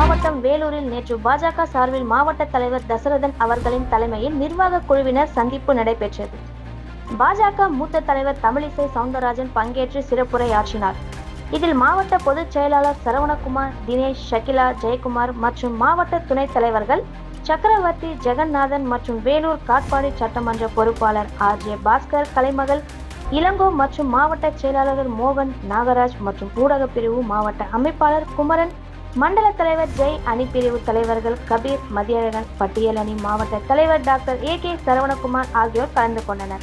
மாவட்டம் வேலூரில் நேற்று பாஜக சார்பில் மாவட்ட தலைவர் தசரதன் அவர்களின் தலைமையில் நிர்வாக குழுவினர் சந்திப்பு நடைபெற்றது. பாஜக மூத்த தலைவர் தமிழிசை சவுந்தரராஜன் பங்கேற்று சிறப்புரையாற்றினார். இதில் மாவட்ட பொதுச் செயலாளர் சரவணகுமார் தினேஷ் ஷகிலா ஜெயக்குமார் மற்றும் மாவட்ட துணைத் தலைவர்கள் சக்கரவர்த்தி ஜெகநாதன் மற்றும் வேலூர் காட்பாடி சட்டமன்ற பொறுப்பாளர் ஆர். ஜே. பாஸ்கர் கலைமகள் இளங்கோ மற்றும் மாவட்ட செயலாளர்கள் மோகன் நாகராஜ் மற்றும் ஊடகப்பிரிவு மாவட்ட அமைப்பாளர் குமரன் மண்டல தலைவர் ஜெய் அணிப்பிரிவு தலைவர்கள் கபீர் மதியழகன் பட்டியல் அணி மாவட்ட தலைவர் டாக்டர் ஏ கே சரவணகுமார் ஆகியோர் கலந்து கொண்டனர்.